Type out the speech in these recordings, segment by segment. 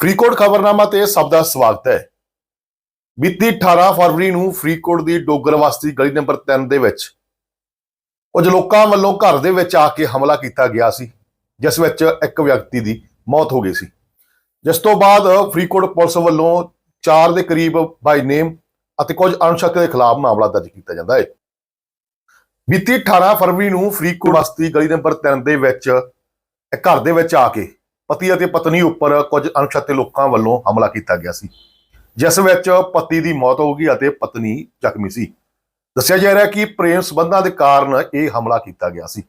ਫਰੀਦਕੋਟ ਖਬਰਨਾਮਾ ਤੇ ਸਭ ਦਾ ਸਵਾਗਤ ਹੈ। ਬੀਤੀ 18 ਫਰਵਰੀ ਨੂੰ ਫਰੀਦਕੋਟ ਦੀ ਡੋਗਰ ਡੋਗਰਵਾਸਤੀ ਗਲੀ ਨੰਬਰ 3 ਦੇ ਵਿੱਚ ਕੁਝ ਲੋਕਾਂ ਵੱਲੋਂ ਘਰ ਦੇ ਵਿੱਚ ਆ ਕੇ ਹਮਲਾ ਕੀਤਾ ਗਿਆ ਸੀ, ਜਿਸ ਵਿੱਚ ਇੱਕ ਵਿਅਕਤੀ ਦੀ ਮੌਤ ਹੋ ਗਈ ਸੀ। ਜਿਸ ਤੋਂ ਬਾਅਦ ਫਰੀਦਕੋਟ ਪੁਲਿਸ ਵੱਲੋਂ 4 ਦੇ ਕਰੀਬ ਬਾਈ ਨੇਮ ਅਤੇ ਕੁਝ ਅਣਸ਼ੱਕ ਦੇ ਖਿਲਾਫ ਮਾਮਲਾ ਦਰਜ ਕੀਤਾ ਜਾਂਦਾ ਹੈ। ਬੀਤੀ 18 ਫਰਵਰੀ ਨੂੰ ਫਰੀਦਕੋਟ ਬਸਤੀ ਗਲੀ ਨੰਬਰ 3 ਦੇ ਵਿੱਚ ਇੱਕ ਘਰ ਦੇ ਵਿੱਚ ਆ ਕੇ ਪਤੀ ਅਤੇ ਪਤਨੀ ਉੱਪਰ ਕੁਝ ਅਣਛਾਤੇ ਲੋਕਾਂ ਵੱਲੋਂ ਹਮਲਾ ਕੀਤਾ ਗਿਆ ਸੀ। ਜਿਸ ਵਿੱਚ ਪਤੀ ਦੀ ਮੌਤ ਹੋ ਗਈ ਅਤੇ ਪਤਨੀ ਜ਼ਖਮੀ ਸੀ। ਦੱਸਿਆ ਜਾ ਰਿਹਾ ਕਿ ਪ੍ਰੇਮ ਸਬੰਧਾਂ ਦੇ ਕਾਰਨ ਇਹ ਹਮਲਾ ਕੀਤਾ ਗਿਆ ਸੀ।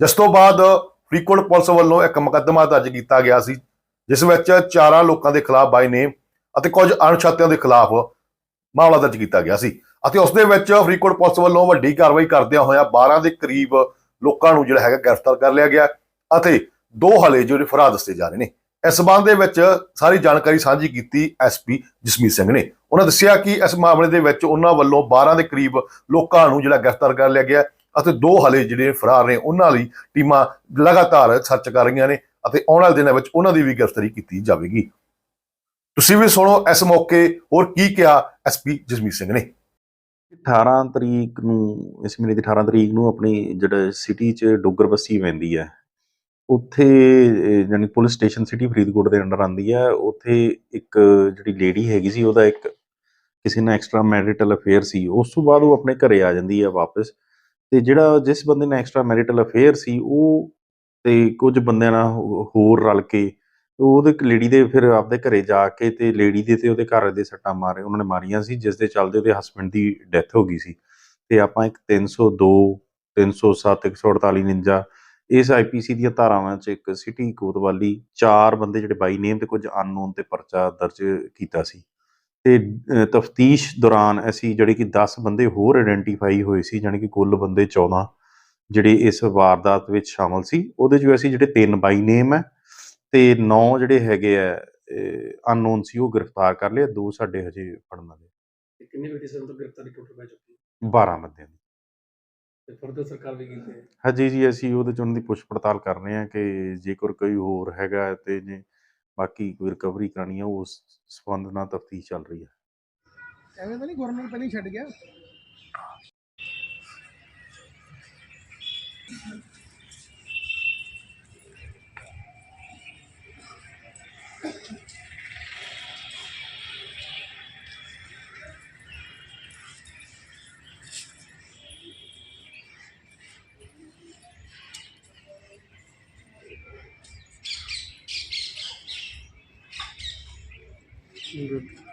ਜਿਸ ਤੋਂ ਬਾਅਦ ਫਰੀਦਕੋਟ ਪੁਲਿਸ ਵੱਲੋਂ ਇੱਕ ਮੁਕੱਦਮਾ ਦਰਜ ਕੀਤਾ ਗਿਆ ਸੀ, ਜਿਸ ਵਿੱਚ ਚਾਰਾਂ ਲੋਕਾਂ ਦੇ ਖਿਲਾਫ ਬਾਈ ਨੇ ਅਤੇ ਕੁਝ ਅਣਛਾਤਿਆਂ ਦੇ ਖਿਲਾਫ ਮਾਮਲਾ ਦਰਜ ਕੀਤਾ ਗਿਆ ਸੀ ਅਤੇ ਉਸ ਦੇ ਵਿੱਚ ਫਰੀਦਕੋਟ ਪੁਲਿਸ ਵੱਲੋਂ ਵੱਡੀ ਕਾਰਵਾਈ ਕਰਦਿਆਂ ਹੋਇਆਂ 12 ਦੇ ਕਰੀਬ ਲੋਕਾਂ ਨੂੰ ਜਿਹੜਾ ਹੈਗਾ ਗ੍ਰਿਫਤਾਰ ਕਰ ਲਿਆ ਗਿਆ ਅਤੇ ਦੋ ਹਲੇ ਜਿਹੜੇ ਫਰਾਰ ਦੱਸੇ ਜਾ ਰਹੇ ਨੇ। ਇਸ ਸੰਬੰਧ ਦੇ ਵਿੱਚ ਸਾਰੀ ਜਾਣਕਾਰੀ ਸਾਂਝੀ ਕੀਤੀ ਐਸਪੀ ਜਸਮੀਤ ਸਿੰਘ ਨੇ। ਉਹਨਾਂ ਦੱਸਿਆ ਕਿ ਇਸ ਮਾਮਲੇ ਦੇ ਵਿੱਚ ਉਹਨਾਂ ਵੱਲੋਂ 12 ਦੇ ਕਰੀਬ ਲੋਕਾਂ ਨੂੰ ਜਿਹੜਾ ਗ੍ਰਿਫਤਾਰ ਕਰ ਲਿਆ ਗਿਆ ਅਤੇ ਦੋ ਹਲੇ ਜਿਹੜੇ ਫਰਾਰ ਨੇ, ਉਹਨਾਂ ਲਈ ਟੀਮਾਂ ਲਗਾਤਾਰ ਸਰਚ ਕਰ ਰਹੀਆਂ ਨੇ ਅਤੇ ਆਉਣ ਵਾਲੇ ਦਿਨਾਂ ਵਿੱਚ ਉਹਨਾਂ ਦੀ ਵੀ ਗ੍ਰਿਫਤਾਰੀ ਕੀਤੀ ਜਾਵੇਗੀ। ਤੁਸੀਂ ਵੀ ਸੁਣੋ ਇਸ ਮੌਕੇ ਹੋਰ ਕੀ ਕਿਹਾ ਐਸਪੀ ਜਸਮੀਤ ਸਿੰਘ ਨੇ। 18 ਤਰੀਕ ਨੂੰ, ਇਸ ਮਹੀਨੇ ਦੀ 18 ਤਰੀਕ ਨੂੰ ਆਪਣੀ ਜਿਹੜਾ ਸਿਟੀ 'ਚ ਡੋਗਰ ਬਸਤੀ ਪੈਂਦੀ ਹੈ। ਉੱਥੇ ਅਹ, ਜਾਣੀ ਪੁਲਿਸ ਸਟੇਸ਼ਨ ਸਿਟੀ ਫਰੀਦਕੋਟ ਦੇ ਅੰਡਰ ਆਂਦੀ ਹੈ ਉੱਥੇ ਇੱਕ ਜਿਹੜੀ ਲੇਡੀ ਹੈਗੀ ਸੀ ਉਹਦਾ ਇੱਕ ਕਿਸੇ ਨਾਲ ਐਕਸਟਰਾ ਮੈਰਿਟਲ ਅਫੇਅਰ ਸੀ। ਉਸ ਤੋਂ ਬਾਅਦ ਉਹ ਆਪਣੇ ਘਰੇ ਆ ਜਾਂਦੀ ਹੈ ਵਾਪਸ ਤੇ ਜਿਹੜਾ ਜਿਸ ਬੰਦੇ ਨਾਲ ਐਕਸਟਰਾ ਮੈਰਿਟਲ ਅਫੇਅਰ ਸੀ ਉਹ ਤੇ ਕੁਝ ਬੰਦਿਆਂ ਨਾਲ ਹੋਰ ਰਲ ਕੇ ਉਹਦੇ ਲੇਡੀ ਦੇ ਫਿਰ ਆਪਦੇ ਘਰੇ ਜਾ ਕੇ ਤੇ ਲੇਡੀ ਦੇ ਤੇ ਉਹਦੇ ਘਰ ਦੇ ਸੱਟਾਂ ਮਾਰੇ ਉਹਨਾਂ ਨੇ ਮਾਰੀਆਂ ਸੀ ਜਿਸ ਦੇ ਚੱਲਦੇ ਉਹਦੇ ਹਸਬੰਡ ਦੀ ਡੈਥ ਹੋ ਗਈ ਸੀ। ਤੇ ਆਪਾਂ ਇੱਕ 302 307 148 49 ਇਸ ਆਈਪੀਸੀ ਦੀਆਂ ਧਾਰਾਵਾਂ 'ਚ ਇੱਕ ਸਿਟੀ ਕੋਤਵਾਲੀ ਚਾਰ ਬੰਦੇ ਜਿਹੜੇ ਬਾਈ ਨੇਮ ਤੇ ਕੁਝ ਅਨਨੋਨ ਤੇ ਪਰਚਾ ਦਰਜ ਕੀਤਾ ਸੀ। ਤੇ ਤਫਤੀਸ਼ ਦੌਰਾਨ ਅਸੀਂ ਜਿਹੜੇ ਕਿ 10 ਬੰਦੇ ਹੋਰ ਆਇਡੈਂਟੀਫਾਈ ਹੋਏ ਸੀ ਜਾਣੀ ਕਿ ਕੁੱਲ ਬੰਦੇ 14 ਜਿਹੜੇ ਇਸ ਵਾਰਦਾਤ ਵਿੱਚ ਸ਼ਾਮਲ ਸੀ ਉਹਦੇ 'ਚ ਅਸੀਂ ਜਿਹੜੇ ਤਿੰਨ ਬਾਈ ਨੇਮ ਹੈ ਤੇ 9 ਜਿਹੜੇ ਹੈਗੇ ਆ ਅਨਨੋਨ ਸੀ ਉਹ ਗ੍ਰਿਫਤਾਰ ਕਰ ਲਏ ਦੋ ਸਾਡੇ ਹਜੇ ਫੜਨ ਵਾਲੇ। ਕਿੰਨੀ ਬੇਟੀ ਸਨ ਤੋਂ ਗ੍ਰਿਫਤਾਰੀ ਟੋਟਲ ਪੈ ਚੁੱਕੀ ਹੈ? 12 ਬੰਦਿਆਂ ਦੀ। ਤੇ ਫਰਦਰ ਸਰਕਾਰ ਵੀ ਕੀਤੀ ਹੈ ਹਜੇ ਜੀ ਅਸੀਂ ਉਹਦੇ ਚ ਉਹਨਾਂ ਦੀ ਪੁੱਛ ਪੜਤਾਲ ਕਰ ਰਹੇ ਹਾਂ ਕਿ ਜੇਕਰ ਕੋਈ ਹੋਰ ਹੈਗਾ ਤੇ ਜੇ ਬਾਕੀ ਕੋਈ ਰਿਕਵਰੀ ਕਰਾਣੀ ਹੈ ਉਸ ਸੰਬੰਧ ਨਾਲ ਤਫਤੀਸ਼ ਚੱਲ ਰਹੀ ਹੈ ਐਵੇਂ ਤਾਂ ਨਹੀਂ ਗਵਰਨਰ ਪਹਿਲਾਂ ਹੀ ਛੱਡ ਗਿਆ? Good.